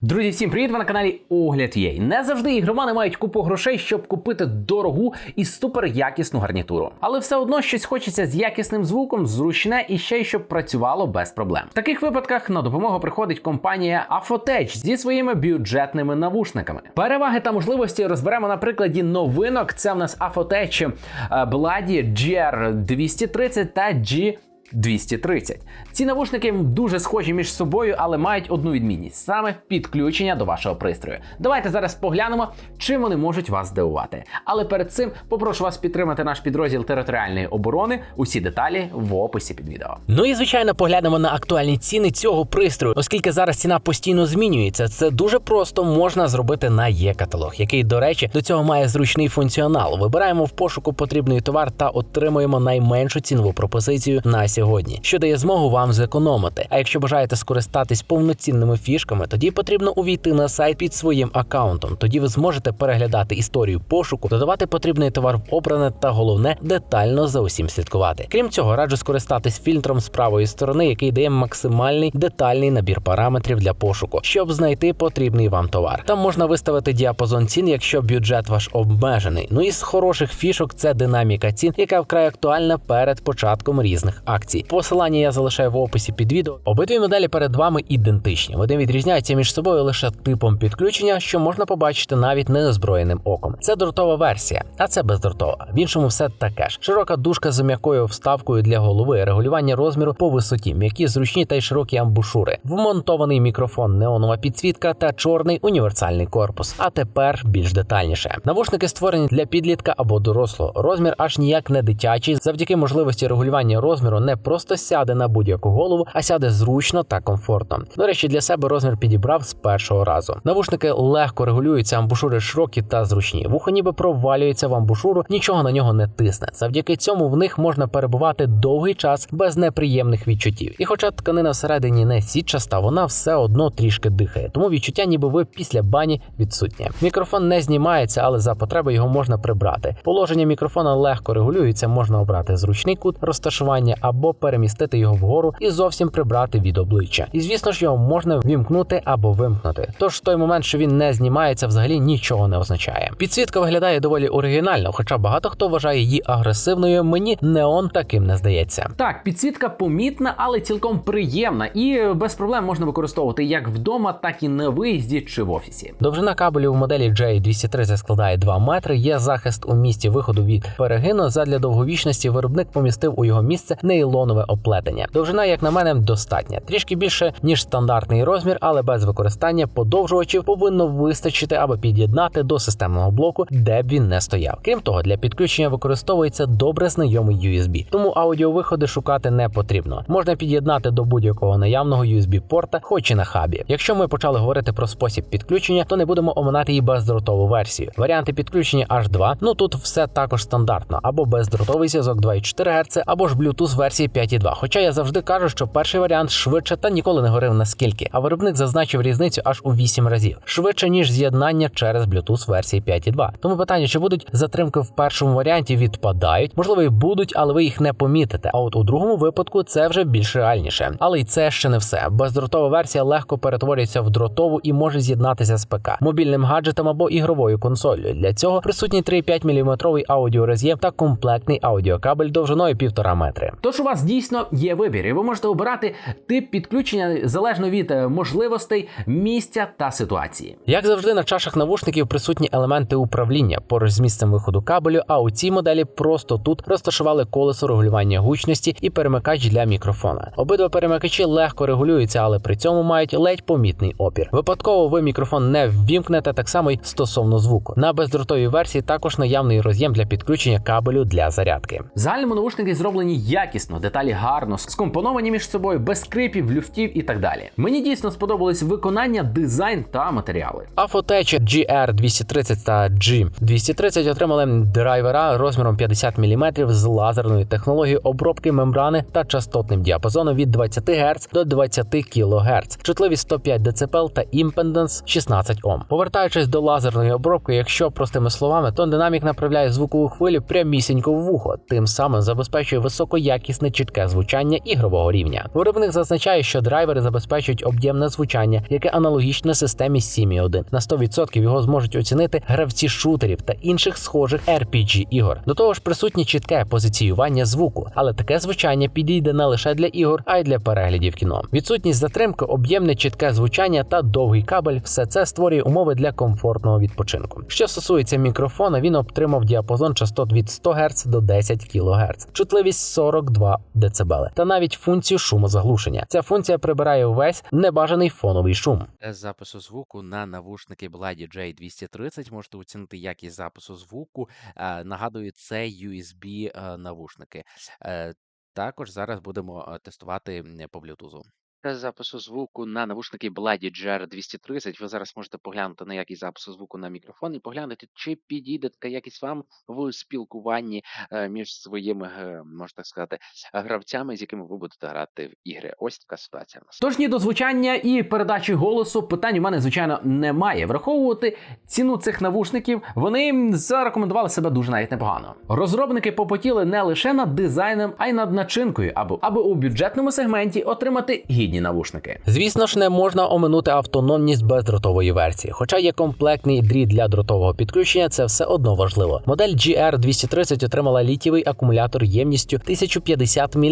Друзі, всім привіт! Ви на каналі Огляд Є. Не завжди ігромани мають купу грошей, щоб купити дорогу і суперякісну гарнітуру. Але все одно щось хочеться з якісним звуком, зручне і ще й щоб працювало без проблем. В таких випадках на допомогу приходить компанія Afotech зі своїми бюджетними навушниками. Переваги та можливості розберемо на прикладі новинок. Це в нас Afotech Blady GR230 та G 230. Ці навушники дуже схожі між собою, але мають одну відмінність саме підключення до вашого пристрою. Давайте зараз поглянемо, чим вони можуть вас здивувати. Але перед цим попрошу вас підтримати наш підрозділ територіальної оборони. Усі деталі в описі під відео. Ну і звичайно поглянемо на актуальні ціни цього пристрою, оскільки зараз ціна постійно змінюється. Це дуже просто можна зробити на є-каталог, який, до речі, до цього має зручний функціонал. Вибираємо в пошуку потрібний товар та отримуємо найменшу цінову пропозицію на сьогодні, що дає змогу вам зекономити. А якщо бажаєте скористатись повноцінними фішками, тоді потрібно увійти на сайт під своїм аккаунтом. Тоді ви зможете переглядати історію пошуку, додавати потрібний товар в обране та головне детально за усім слідкувати. Крім цього, раджу скористатись фільтром з правої сторони, який дає максимальний детальний набір параметрів для пошуку, щоб знайти потрібний вам товар. Там можна виставити діапазон цін, якщо бюджет ваш обмежений. Ну і з хороших фішок це динаміка цін, яка вкрай актуальна перед початком різних акцій. Посилання я залишаю в описі під відео. Обидві моделі перед вами ідентичні. Вони відрізняються між собою лише типом підключення, що можна побачити навіть неозброєним оком. Це дротова версія, а це бездротова. В іншому все таке ж. Широка дужка з м'якою вставкою для голови, регулювання розміру по висоті, м'які зручні та й широкі амбушури, вмонтований мікрофон, неонова підсвітка та чорний універсальний корпус. А тепер більш детальніше. Навушники створені для підлітка або дорослого. Розмір аж ніяк не дитячий. Завдяки можливості регулювання розміру не просто сяде на будь-яку голову, а сяде зручно та комфортно. До речі, для себе розмір підібрав з першого разу. Навушники легко регулюються, амбушури широкі та зручні. Вухо ніби провалюється в амбушуру, нічого на нього не тисне. Завдяки цьому в них можна перебувати довгий час без неприємних відчуттів. І хоча тканина всередині не сітчаста, вона все одно трішки дихає, тому відчуття, ніби ви після бані відсутнє. Мікрофон не знімається, але за потреби його можна прибрати. Положення мікрофона легко регулюється, можна обрати зручний кут розташування або перемістити його вгору і зовсім прибрати від обличчя. І звісно ж його можна вімкнути або вимкнути. Тож той момент, що він не знімається, взагалі нічого не означає. Підсвітка виглядає доволі оригінально, хоча багато хто вважає її агресивною. Мені неон таким не здається. Так, підсвітка помітна, але цілком приємна і без проблем можна використовувати як вдома, так і на виїзді чи в офісі. Довжина кабелю в моделі J230 складає 2 метри. Є захист у місці виходу від перегину. Задля довговічності виробник помістив у його місце нейлонове оплетення. Довжина, як на мене, достатня. Трішки більше ніж стандартний розмір, але без використання подовжувачів повинно вистачити, аби під'єднати до системного блоку, де б він не стояв. Крім того, для підключення використовується добре знайомий USB, тому аудіовиходи шукати не потрібно. Можна під'єднати до будь-якого наявного USB порта, хоч і на хабі. Якщо ми почали говорити про спосіб підключення, то не будемо оминати і бездротову версію. Варіанти підключення H2, ну тут все також стандартно, або бездротовий зв'язок 2,4 Гц, або ж Bluetooth версії 5,2. Хоча я завжди кажу, що перший варіант швидше та ніколи не говорив наскільки. А виробник зазначив різницю аж у 8 разів швидше ніж з'єднання через Bluetooth версії 5.2. Тому питання, чи будуть затримки в першому варіанті, відпадають. Можливо, і будуть, але ви їх не помітите. А от у другому випадку це вже більш реальніше. Але й це ще не все. Бездротова версія легко перетворюється в дротову і може з'єднатися з ПК, мобільним гаджетом або ігровою консолью. Для цього присутній 3,5 мм аудіороз'єм та комплектний аудіокабель довжиною 1,5 метри. Тож у вас дійсно є вибір, і ви можете обирати тип підключення залежно від е, можливостей, місця та ситуації. Як завжди, на чашах навушників присутні елементи управління поруч з місцем виходу кабелю. А у цій моделі просто тут розташували колесо регулювання гучності і перемикач для мікрофона. Обидва перемикачі легко регулюються, але при цьому мають ледь помітний опір. Випадково ви мікрофон не ввімкнете так само й стосовно звуку. На бездротовій версії також наявний роз'єм для підключення кабелю для зарядки. В загальному навушники зроблені якісно, деталі гарно, скомпоновані між собою, без скрипів, люфтів і так далі. Мені дійсно сподобалось виконання, дизайн та матеріали. Afotech GR230 та G230 отримали драйвера розміром 50 мм з лазерною технологією обробки мембрани та частотним діапазоном від 20 Гц до 20 кГц, чутливість 105 дБ та імпеденс 16 Ом. Повертаючись до лазерної обробки, якщо простими словами, то динамік направляє звукову хвилю прямісінько в вухо, тим самим забезпечує високоякісний якісне чітке звучання ігрового рівня. Виробник зазначає, що драйвери забезпечують об'ємне звучання, яке аналогічне системі Simi 1. На 100% його зможуть оцінити гравці шутерів та інших схожих RPG ігор. До того ж, присутнє чітке позиціювання звуку, але таке звучання підійде не лише для ігор, а й для переглядів кіно. Відсутність затримки, об'ємне чітке звучання та довгий кабель все це створює умови для комфортного відпочинку. Що стосується мікрофона, він отримав діапазон частот від 100 Гц до 10 кГц, чутливість 42 дБ та навіть функцію шумозаглушення. Ця функція прибирає увесь небажаний фоновий шум. З запису звуку на навушники Blady J230 можете оцінити якість запису звуку. Е, Нагадую, це USB е, навушники. Е, Також зараз будемо тестувати по Bluetooth. З запису звуку на навушники Blady GR230 ви зараз можете поглянути на якість запису звуку на мікрофон і поглянути, чи підійде така якість вам в спілкуванні е, між своїми, е, можна так сказати, гравцями, з якими ви будете грати в ігри. Ось така ситуація. нас. Тож ні до звучання і передачі голосу питань у мене звичайно немає. Враховувати ціну цих навушників, вони зарекомендували себе дуже навіть непогано. Розробники попотіли не лише над дизайном, а й над начинкою, аби, аби у бюджетному сегменті отримати гідні навушники. Звісно ж, не можна оминути автономність бездротової версії. Хоча є комплектний дріт для дротового підключення, це все одно важливо. Модель GR230 отримала літієвий акумулятор ємністю 1050 мАч.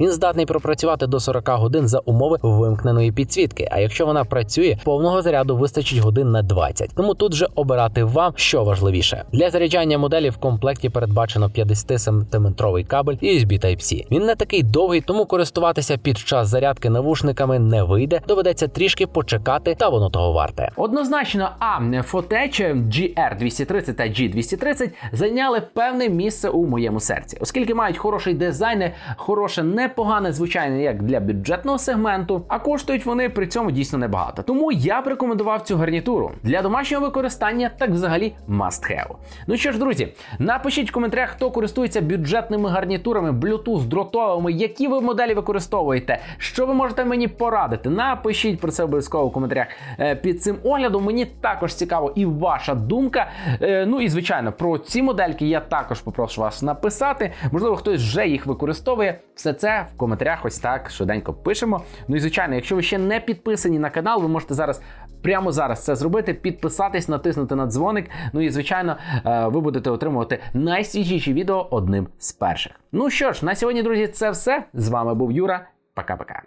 Він здатний пропрацювати до 40 годин за умови вимкненої підсвітки. А якщо вона працює, повного заряду вистачить годин на 20. Тому тут же обирати вам, що важливіше. Для заряджання моделі в комплекті передбачено 50-сантиметровий кабель USB Type-C. Він не такий довгий, тому користуватися під час зарядки навушниками не вийде. Доведеться трішки почекати, та воно того варте. Однозначно, а Fotech GR230 та G230 зайняли певне місце у моєму серці, оскільки мають хороший дизайн, хороше непогане звучання як для бюджетного сегменту, а коштують вони при цьому дійсно небагато. Тому я б рекомендував цю гарнітуру для домашнього використання, так взагалі must have. Ну що ж, друзі, напишіть в коментарях, хто користується бюджетними гарнітурами, Bluetooth, дротовими, які ви моделі використовуєте, що ви можете мені порадити. Напишіть про це обов'язково в коментарях е, під цим оглядом. Мені також цікаво і ваша думка. Е, Ну і звичайно, про ці модельки я також попрошу вас написати. Можливо, хтось вже їх використовує. Все це в коментарях ось так швиденько пишемо. Ну і звичайно, якщо ви ще не підписані на канал, ви можете зараз. Прямо зараз це зробити, підписатись, натиснути на дзвоник. Ну і звичайно, е, ви будете отримувати найсвіжіші відео одним з перших. Ну що ж, на сьогодні, друзі, це все. З вами був Юра. Пока-пока.